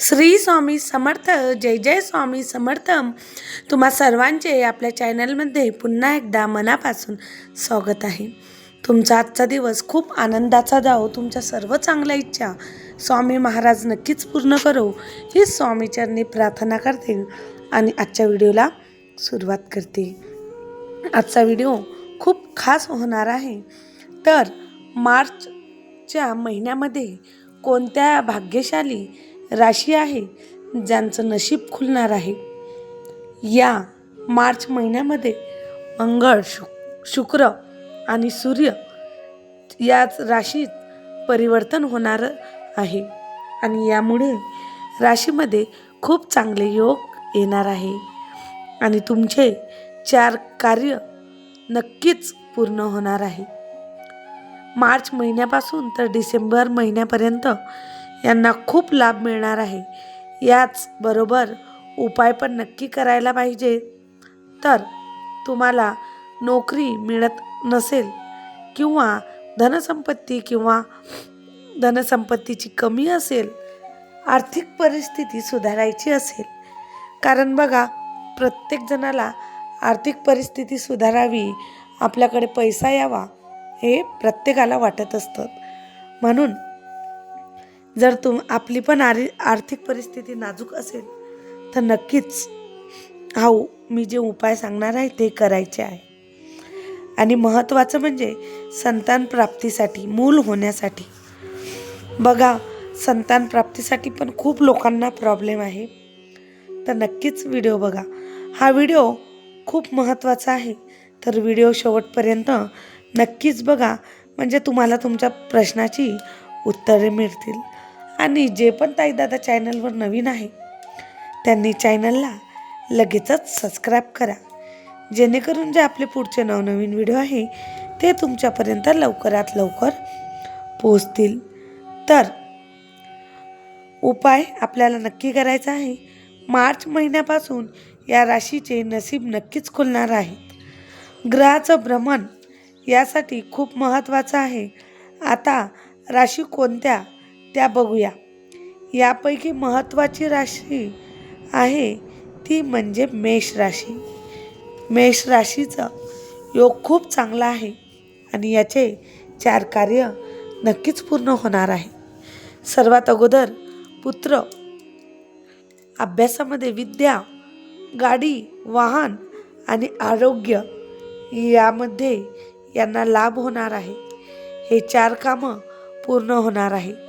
श्री स्वामी समर्थ जय जय स्वामी समर्थ. तुम्हा सर्वांचे आपल्या चॅनलमध्ये पुन्हा एकदा मनापासून स्वागत आहे. तुमचा आजचा दिवस खूप आनंदाचा जाओ तुमच्या सर्व चांगल्या इच्छा स्वामी महाराज नक्कीच पूर्ण करो ही स्वामीचरणी प्रार्थना करते आणि आजच्या व्हिडिओला सुरुवात करते. आजचा व्हिडिओ खूप खास होणार आहे. तर मार्चच्या महिन्यामध्ये कोणत्या भाग्यशाली राशी आहे ज्यांचं नशीब खुलणार आहे. या मार्च महिन्यामध्ये मंगळ शु शुक्र आणि सूर्य याच राशीत परिवर्तन होणार आहे आणि यामुळे राशीमध्ये खूप चांगले योग येणार आहे आणि तुमचे चार कार्य नक्कीच पूर्ण होणार आहे. मार्च महिन्यापासून तर डिसेंबर महिन्यापर्यंत यांना खूप लाभ मिळणार आहे. याचबरोबर उपाय पण नक्की करायला पाहिजे. तर तुम्हाला नोकरी मिळत नसेल किंवा धनसंपत्ती किंवा धनसंपत्तीची कमी असेल आर्थिक परिस्थिती सुधारायची असेल. कारण बघा प्रत्येक जणाला आर्थिक परिस्थिती सुधारावी आपल्याकडे पैसा यावा हे प्रत्येकाला वाटत असतं. म्हणून जर तुम आपली पण आर आर्थिक परिस्थिती नाजूक असेल तर नक्कीच हा मी जे उपाय सांगणार आहे ते करायचे आहे. आणि महत्त्वाचं म्हणजे संतान प्राप्तीसाठी मूल होण्यासाठी. बघा संतान प्राप्तीसाठी पण खूप लोकांना प्रॉब्लेम आहे. तर नक्कीच व्हिडिओ बघा. हा व्हिडिओ खूप महत्त्वाचा आहे. तर व्हिडिओ शेवटपर्यंत नक्कीच बघा. म्हणजे तुम्हाला तुमच्या प्रश्नाची उत्तरे मिळतील. आणि जे पण ताईदादा चॅनलवर नवीन आहे त्यांनी चॅनलला लगेचच सबस्क्राईब करा. जेणेकरून जे आपले पुढचे नवनवीन व्हिडिओ आहे ते तुमच्यापर्यंत लवकरात लवकर पोचतील तर उपाय आपल्याला नक्की करायचा आहे. मार्च महिन्यापासून या राशीचे नसीब नक्कीच खुलणार आहे. ग्रहाचं भ्रमण यासाठी खूप महत्त्वाचं आहे. आता राशी कोणत्या त्या बघूया. यापैकी महत्त्वाची राशी आहे ती म्हणजे मेष राशी. मेष राशीचं योग खूप चांगला आहे आणि याचे चार कार्य नक्कीच पूर्ण होणार आहे. सर्वात अगोदर पुत्र अभ्यासामध्ये विद्या गाडी वाहन आणि आरोग्य यामध्ये यांना लाभ होणार आहे. हे चार कामं पूर्ण होणार आहे.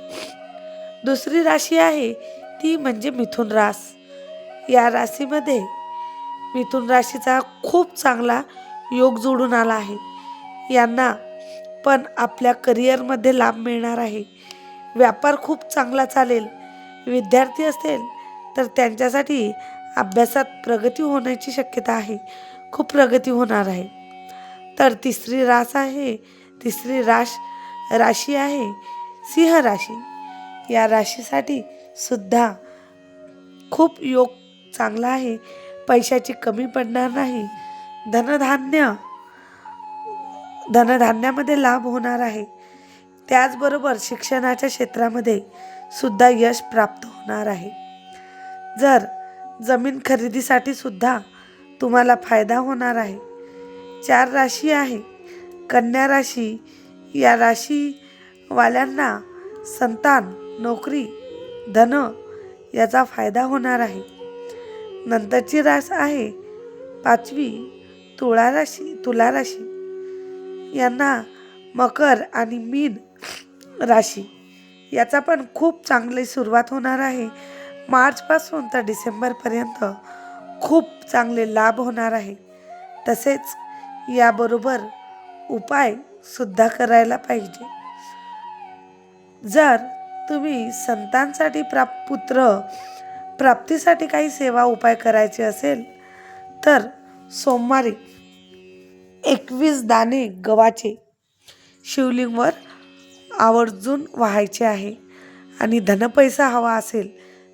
दुसरी राशी आहे ती म्हणजे मिथुन रास. या राशीमध्ये मिथुन राशीचा खूप चांगला योग जोडून आला आहे. यांना पण आपल्या करिअरमध्ये लाभ मिळणार आहे. व्यापार खूप चांगला चालेल. विद्यार्थी असेल तर त्यांच्यासाठी अभ्यासात प्रगती होण्याची शक्यता आहे. खूप प्रगती होणार आहे. तर तिसरी रास आहे तिसरी राश राशी आहे सिंह राशी. या राशीसाठी सुद्धा खूप योग चांगला आहे. पैशाची कमी पडणार नाही. धनधान्य धनधान्यामध्ये लाभ होणार आहे. त्याचबरोबर शिक्षणाच्या क्षेत्रामध्ये सुद्धा यश प्राप्त होणार आहे. जर जमीन खरेदीसाठी सुद्धा तुम्हाला फायदा होणार आहे. चार राशी आहे. कन्या राशी या राशीवाल्यांना संतान नोकरी धन याचा फायदा होणार आहे. नंतरची रास आहे पाचवी तुळा राशी तुला राशी. यांना मकर आणि मीन राशी. याचा पण खूप चांगली सुरुवात होणार आहे. मार्चपासून तर डिसेंबरपर्यंत खूप चांगले लाभ होणार आहे. तसेच याबरोबर उपायसुद्धा करायला पाहिजे. जर तुम्ही संतांसाठी प्राप पुत्र प्राप्तीसाठी काही सेवा उपाय करायचे असेल तर सोमवारी एकवीस दाणे गव्हाचे शिवलिंगवर आवर्जून व्हायचे आहे आणि धनपैसा हवा असेल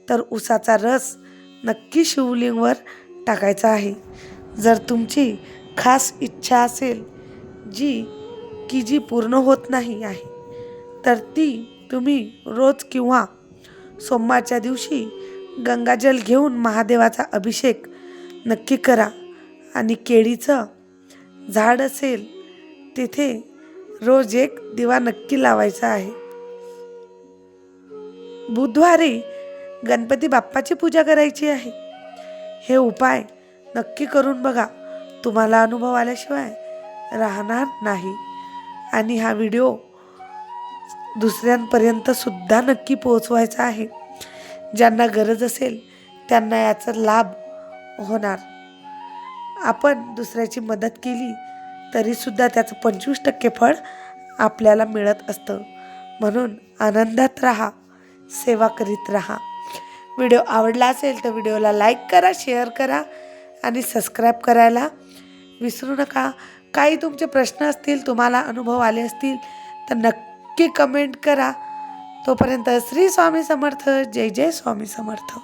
तर उसाचा रस नक्की शिवलिंगवर टाकायचा आहे. जर तुमची खास इच्छा असेल जी की जी पूर्ण होत नाही आहे तर ती तुम्ही रोज किंवा सोमवारच्या दिवशी गंगाजल घेऊन महादेवाचा अभिषेक नक्की करा. आणि केळीचं झाड असेल तिथे रोज एक दिवा नक्की लावायचा आहे. बुधवारी गणपती बाप्पाची पूजा करायची आहे. हे उपाय नक्की करून बघा. तुम्हाला अनुभव आल्याशिवाय राहणार नाही. आणि हा व्हिडिओ दुसऱ्यांपर्यंत सुद्धा नक्की पोहोचवायचा आहे. ज्यांना गरज असेल त्यांना याचा लाभ होणार. आपण दुसऱ्याची मदत केली तरीसुद्धा त्याचं पंचवीस टक्के फळ आपल्याला मिळत असतं. म्हणून आनंदात राहा सेवा करीत राहा. व्हिडिओ आवडला असेल तर व्हिडिओला लाईक करा शेअर करा आणि सबस्क्राईब करायला विसरू नका. काही तुमचे प्रश्न असतील तुम्हाला अनुभव आले असतील तर नक्की कमेंट करा. तोपर्यंत श्री स्वामी समर्थ. जय जय स्वामी समर्थ.